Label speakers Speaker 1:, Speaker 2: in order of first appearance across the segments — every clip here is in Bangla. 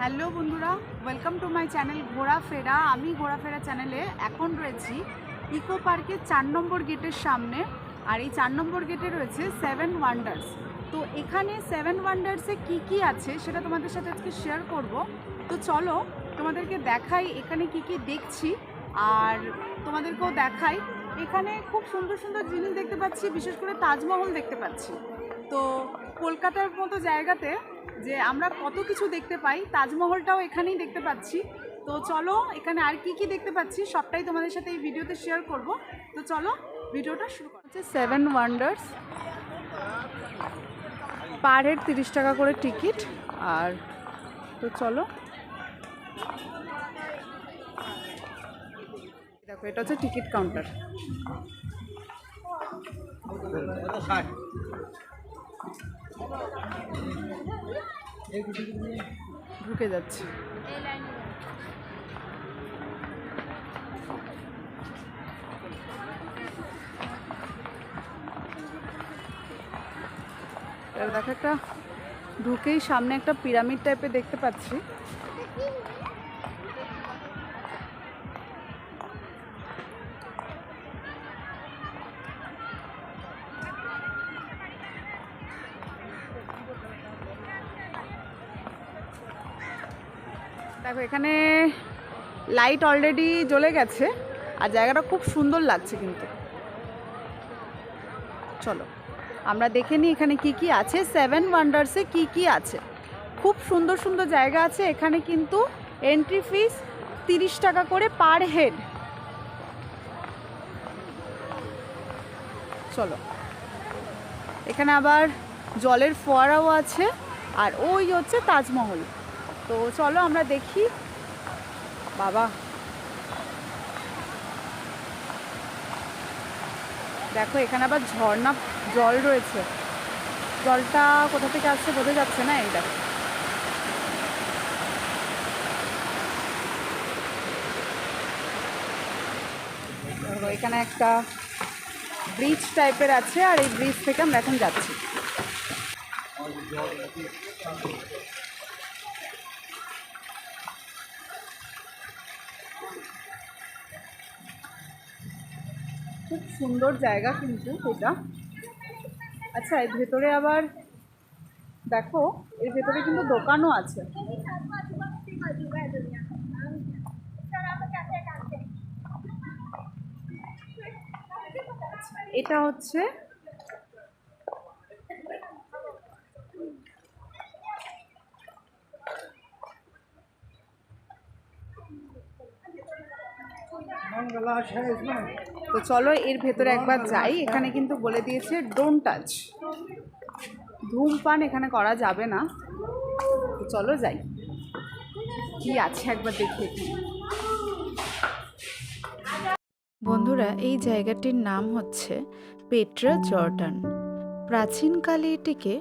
Speaker 1: হ্যালো বন্ধুরা ওয়েলকাম টু মাই চ্যানেল ঘোরাফেরা। আমি ঘোরাফেরা চ্যানেলে এখন রয়েছি ইকো পার্কের চার নম্বর গেটের সামনে, আর এই চার নম্বর গেটে রয়েছে সেভেন ওয়ান্ডার্স তো এখানে সেভেন ওয়ান্ডার্সে কি কি আছে সেটা তোমাদের সাথে আজকে শেয়ার করব। তো চলো তোমাদেরকে দেখাই এখানে কি কি দেখছি, আর তোমাদেরকেও দেখাই। এখানে খুব সুন্দর সুন্দর জিনিস দেখতে পাচ্ছি, বিশেষ করে তাজমহল দেখতে পাচ্ছি। তো কলকাতার মতো জায়গাতে যে আমরা কত কিছু দেখতে পাই, তাজমহলটাও এখানেই দেখতে পাচ্ছি। তো চলো, এখানে আর কি কি দেখতে পাচ্ছি সবটাই তোমাদের সাথে এই ভিডিওতে শেয়ার করব। তো চলো, ভিডিওটা শুরু করা। হচ্ছে সেভেন ওয়ান্ডার্স পার হেড তিরিশ টাকা করে টিকিট আর তো চলো। দেখো, এটা হচ্ছে টিকিট কাউন্টার ঢুকে যাচ্ছে। দেখো একটা ঢুকেই সামনে একটা পিরামিড টাইপের দেখতে পাচ্ছি। দেখো, এখানে লাইট অলরেডি জ্বলে গেছে, আর জায়গাটা খুব সুন্দর লাগছে কিন্তু। চলো, আমরা দেখে নিই এখানে কি কি আছে। সেভেন ওয়ান্ডার্সে কি কি আছে। খুব সুন্দর সুন্দর জায়গা আছে, এখানে কিন্তু এন্ট্রি ফিস তিরিশ টাকা করে পার হেড চলো, এখানে আবার জলের ফোয়ারাও আছে, আর ওই হচ্ছে তাজমহল। তো চলো আমরা দেখি। বাবা। দেখো, এখানে আবার ঝর্ণা, জল রয়েছে। জলটা কোথা থেকে আসছে বোঝা যাচ্ছে না এই দেখো। এখানে একটা ব্রিজ টাইপের আছে, আর এই ব্রিজ থেকে আমরা এখন যাচ্ছি। খুব সুন্দর জায়গা কিন্তু এটা। আচ্ছা এর ভেতরে আবার দেখো, এর ভেতরে কিন্তু দোকানও আছে। এটা হচ্ছে তো চলো এর ভেতরে একবার যাই। এখানে কিন্তু বলে দিয়েছে ডোন্ট টাচ ধূমপান এখানে করা যাবে না। তো চলো যাই। কি আছে একবার দেখি
Speaker 2: বন্ধুরা, এই জায়গাটির নাম হচ্ছে পেট্রা জর্ডান। প্রাচীনকালে এটিকে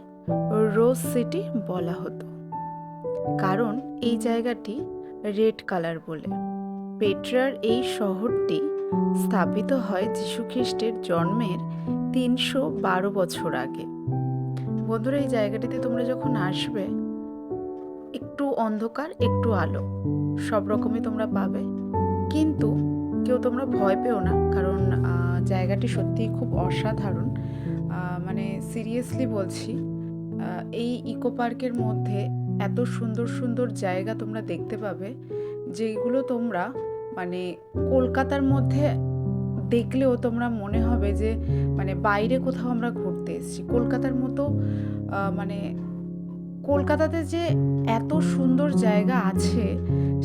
Speaker 2: রোজ সিটি বলা হতো। কারণ এই জায়গাটি রেড কালার বলে। পেট্রার এই শহরটি স্থাপিত হয় যীশুখ্রিস্টের জন্মের তিনশো বারো বছর আগে। বন্ধুরা, এই জায়গাটিতে তোমরা যখন আসবে, একটু অন্ধকার, একটু আলো, সব রকমই তোমরা পাবে। কিন্তু কেউ তোমরা ভয় পেও না, কারণ জায়গাটি সত্যিই খুব অসাধারণ। মানে সিরিয়াসলি বলছি এই ইকো পার্কের মধ্যে এত সুন্দর সুন্দর জায়গা তোমরা দেখতে পাবে। যেগুলো তোমরা মানে কলকাতার মধ্যে দেখলেও তোমরা মনে হবে যে মানে বাইরে কোথাও আমরা ঘুরতে এসেছি। কলকাতার মতো মানে কলকাতাতে যে এত সুন্দর জায়গা আছে,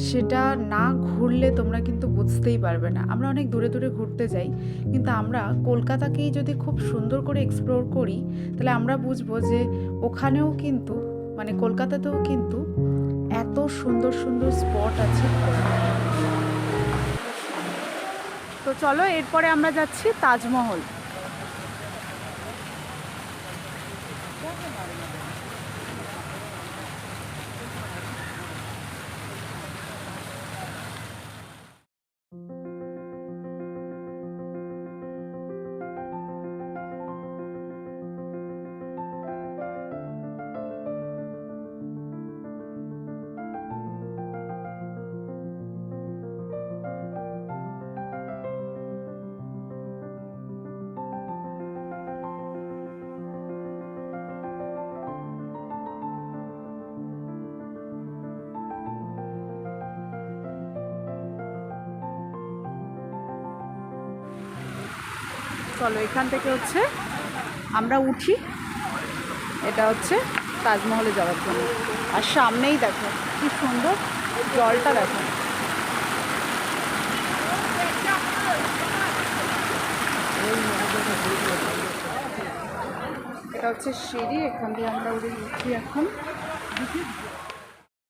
Speaker 2: সেটা না ঘুরলে তোমরা কিন্তু বুঝতেই পারবে না। আমরা অনেক দূরে দূরে ঘুরতে যাই, কিন্তু আমরা কলকাতাকেই যদি খুব সুন্দর করে এক্সপ্লোর করি, তাহলে আমরা বুঝব যে ওখানেও কিন্তু মানে কলকাতাতেও কিন্তু এত সুন্দর সুন্দর স্পট আছে।
Speaker 1: তো চলো এরপরে আমরা যাচ্ছি তাজমহল।
Speaker 3: চলো, এখান থেকে হচ্ছে আমরা উঠি। এটা হচ্ছে তাজমহলে যাওয়ার জন্য। আর সামনেই দেখো, কি সুন্দর জলটা দেখো। এটা হচ্ছে সিঁড়ি, এখান দিয়ে আমরা উঠি এখন।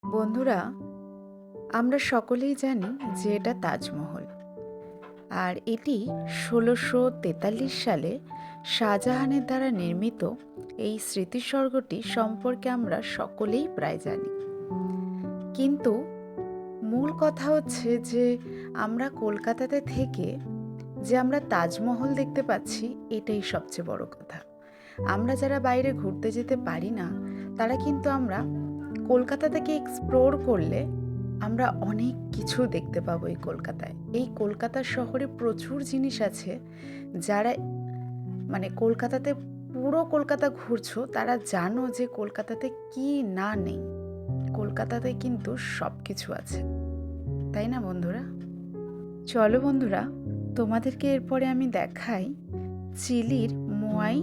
Speaker 1: বন্ধুরা, আমরা সকলেই জানি যে এটা তাজমহল। আর এটি ষোলোশো তেতাল্লিশ সালে শাহজাহানের দ্বারা নির্মিত। এই স্মৃতিস্বর্গটি সম্পর্কে আমরা সকলেই প্রায় জানি। কিন্তু মূল কথা হচ্ছে যে আমরা কলকাতাতে থেকে যে আমরা তাজমহল দেখতে পাচ্ছি, এটাই সবচেয়ে বড় কথা। আমরা যারা বাইরে ঘুরতে যেতে পারি না, তারা কিন্তু আমরা কলকাতা থেকে এক্সপ্লোর করলে আমরা অনেক কিছু দেখতে পাবো এই কলকাতায়। এই কলকাতা শহরে প্রচুর জিনিস আছে, যারা মানে কলকাতাতে, পুরো কলকাতা ঘুরছো, তারা জানো যে কলকাতাতে কি না নেই। কলকাতাতে কিন্তু সব কিছু আছে। তাই না বন্ধুরা? চলো বন্ধুরা, তোমাদেরকে এরপরে আমি দেখাই চিলির মোয়াই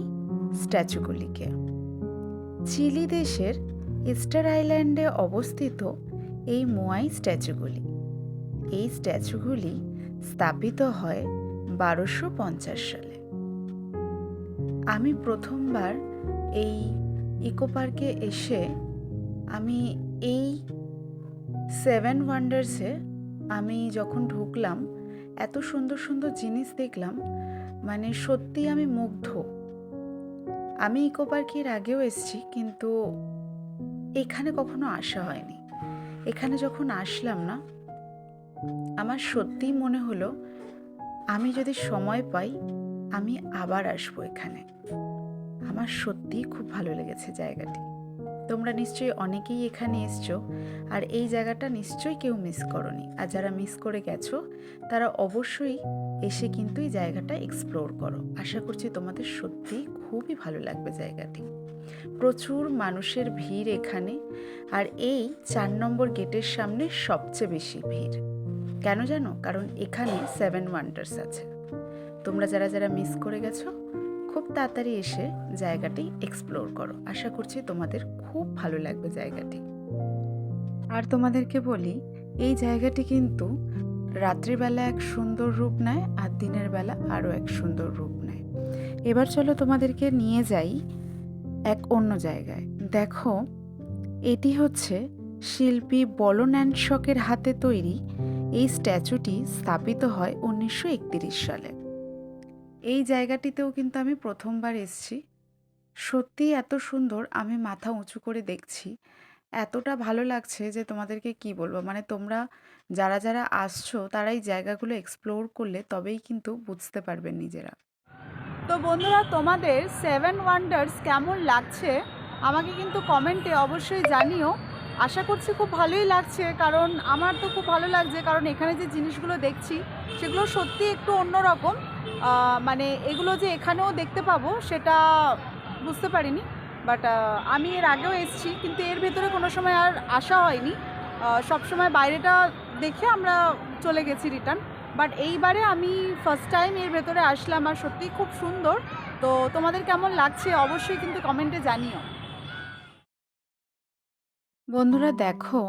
Speaker 1: স্ট্যাচুগুলিকে। চিলি দেশের ইস্টার আইল্যান্ডে অবস্থিত এই মোয়াই স্ট্যাচুগুলি। এই স্ট্যাচুগুলি স্থাপিত হয় বারোশো পঞ্চাশ সালে। আমি প্রথমবার এই ইকো পার্কে এসে আমি এই সেভেন ওয়ান্ডার্সে আমি যখন ঢুকলাম, এত সুন্দর সুন্দর জিনিস দেখলাম মানে সত্যি আমি মুগ্ধ। আমি ইকো পার্কের আগেও এসেছি, কিন্তু এখানে কখনো আসা হয়নি। এখানে যখন আসলাম না, আমার সত্যিই মনে হলো, আমি যদি সময় পাই, আমি আবার আসব এখানে। আমার সত্যিই খুব ভালো লেগেছে জায়গাটি। তোমরা নিশ্চয়ই অনেকেই এখানে এসছো, আর এই জায়গাটা নিশ্চয়ই কেউ মিস করনি। আর যারা মিস করে গেছো, তারা অবশ্যই এসে কিন্তু এই জায়গাটা এক্সপ্লোর করো। আশা করছি তোমাদের সত্যিই খুবই ভালো লাগবে জায়গাটি। প্রচুর মানুষের ভিড় এখানে, আর এই চার নম্বর গেটের সামনে সবচেয়ে বেশি ভিড়। কেন জানো? কারণ এখানে সেভেন ওয়ান্ডার্স আছে। তোমরা যারা যারা মিস করে গেছো খুব তাড়াতাড়ি এসে জায়গাটি এক্সপ্লোর করো। আশা করছি তোমাদের খুব ভালো লাগবে জায়গাটি। আর তোমাদেরকে বলি, এই জায়গাটি কিন্তু রাত্রিবেলা এক সুন্দর রূপ নেয় আর দিনের বেলা আরও এক সুন্দর রূপ নেয়। এবার চলো তোমাদেরকে নিয়ে যাই এক অন্য জায়গায়। দেখো, এটি হচ্ছে শিল্পী বলন অ্যান্ড বলন্যান্ডশকের হাতে তৈরি এই স্ট্যাচুটি স্থাপিত হয় উনিশশো একত্রিশ সালে। এই জায়গাটিতেও কিন্তু আমি প্রথমবার এসেছি। সত্যি এত সুন্দর, আমি মাথা উঁচু করে দেখছি। এতটা ভালো লাগছে যে তোমাদেরকে কি বলব? মানে তোমরা যারা যারা আসছো, তারা এই জায়গাগুলো এক্সপ্লোর করলে তবেই কিন্তু বুঝতে পারবেন নিজেরা।
Speaker 3: তো বন্ধুরা, তোমাদের সেভেন ওয়ান্ডার্স কেমন লাগছে? আমাকে কিন্তু কমেন্টে অবশ্যই জানিও। আশা করছি খুব ভালোই লাগছে, কারণ আমার তো খুব ভালো লাগছে, কারণ এখানে যে জিনিসগুলো দেখছি, সেগুলো সত্যি একটু অন্যরকম। মানে এগুলো যে এখানেও দেখতে পাবো, সেটা বুঝতে পারিনি বাট আমি এর আগেও এসেছি, কিন্তু এর ভেতরে কোনো সময় আর আসা হয়নি। সব সময় বাইরেটা দেখে আমরা চলে গেছি রিটার্ন বাট এইবারে আমি ফার্স্ট টাইম এর ভেতরে আসলাম আর সত্যিই খুব সুন্দর। তো তোমাদের কেমন লাগছে অবশ্যই কিন্তু কমেন্টে জানিও।
Speaker 1: বন্ধুরা দেখো,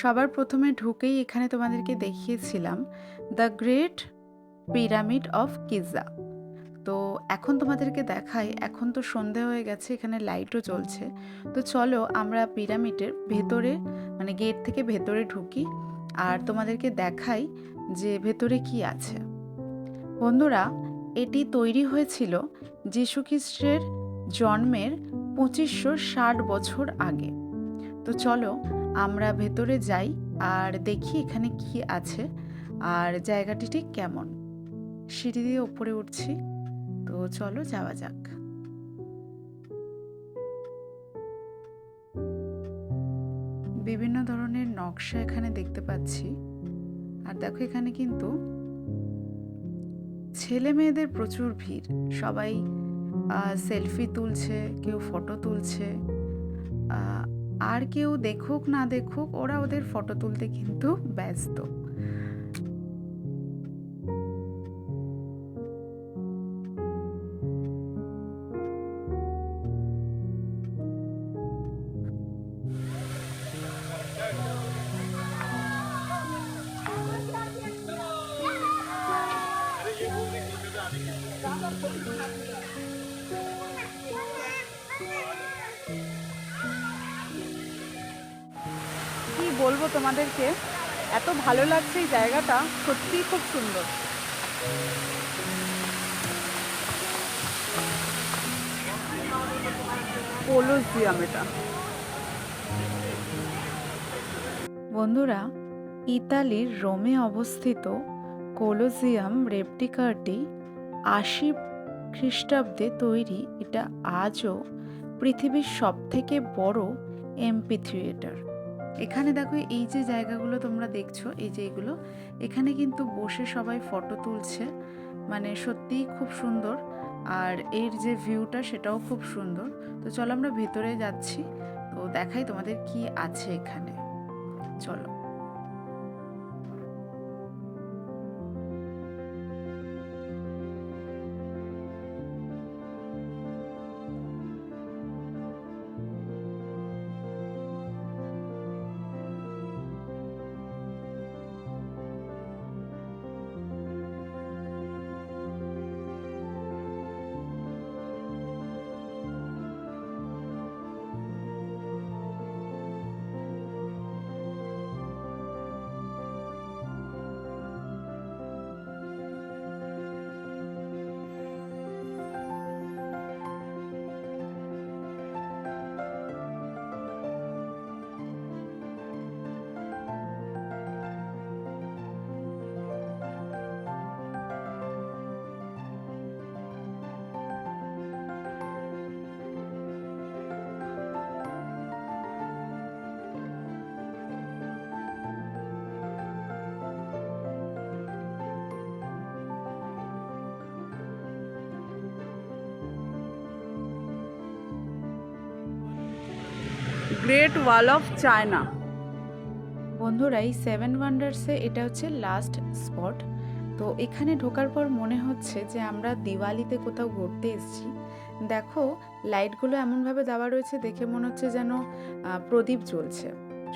Speaker 1: সবার প্রথমে ঢুকেই এখানে তোমাদেরকে দেখিয়েছিলাম the great pyramid of Giza তো এখন তোমাদেরকে দেখাই, এখন তো সন্ধে হয়ে গেছে, এখানে লাইটও জ্বলছে। তো চলো আমরা পিরামিডের ভেতরে মানে গেট থেকে ভেতরে ঢুকি আর তোমাদেরকে দেখাই যে ভেতরে কি আছে। বন্ধুরা, এটি তৈরি হয়েছিল যীশুখ্রিস্টের জন্মের পঁচিশশো ষাট বছর আগে। তো চলো আমরা ভেতরে যাই আর দেখি এখানে কি আছে আর জায়গাটি ঠিক কেমন। সিঁড়ি দিয়ে উপরে উঠছি। তো চলো যাওয়া যাক। বিভিন্ন ধরনের নকশা এখানে দেখতে পাচ্ছি। আর দেখো এখানে কিন্তু ছেলে মেয়েদের প্রচুর ভিড়। সবাই সেলফি তুলছে, কেউ ফটো তুলছে। আর কেউ দেখুক না দেখুক, ওরা ওদের ফটো তুলতে কিন্তু ব্যস্ত।
Speaker 3: তোমাদেরকে এত ভালো লাগছে এই জায়গাটা, সত্যিই খুব সুন্দর। কোলোজিয়াম এটা।
Speaker 1: বন্ধুরা, ইতালির রোমে অবস্থিত কোলোজিয়াম রেপটিকাটি আশি খ্রিস্টাব্দে তৈরি। এটা আজও পৃথিবীর সবথেকে বড় এমপি থিয়েটার এখানে দেখো এই যে জায়গাগুলো তোমরা দেখছ, এই যে এগুলো, এখানে কিন্তু বসে সবাই ফটো তুলছে। মানে সত্যিই খুব সুন্দর। আর এর যে ভিউটা সেটাও খুব সুন্দর। তো চলো আমরা ভেতরে যাচ্ছি। তো দেখাই তোমাদের কি আছে এখানে। চলো।
Speaker 3: গ্রেট ওয়াল অফ চায়না
Speaker 1: বন্ধুরা, এই সেভেন ওয়ান্ডার্সে এটা হচ্ছে লাস্ট স্পট তো এখানে ঢোকার পর মনে হচ্ছে যে আমরা দিওয়ালিতে কোথাও ঘুরতে এসেছি। দেখো লাইটগুলো এমনভাবে দেওয়া রয়েছে দেখে মনে হচ্ছে যেন প্রদীপ জ্বলছে।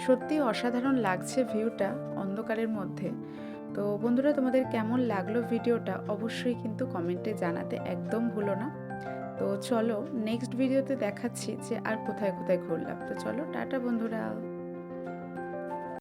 Speaker 1: সত্যি অসাধারণ লাগছে ভিউটা অন্ধকারের মধ্যে। তো বন্ধুরা, তোমাদের কেমন লাগল ভিডিওটা অবশ্যই কিন্তু কমেন্টে জানাতে একদম ভুলো না। তো চলো নেক্সট ভিডিওতে দেখাচ্ছি যে আর কোথায় কোথায় ঘুরলাম। তো চলো টাটা বন্ধুরা।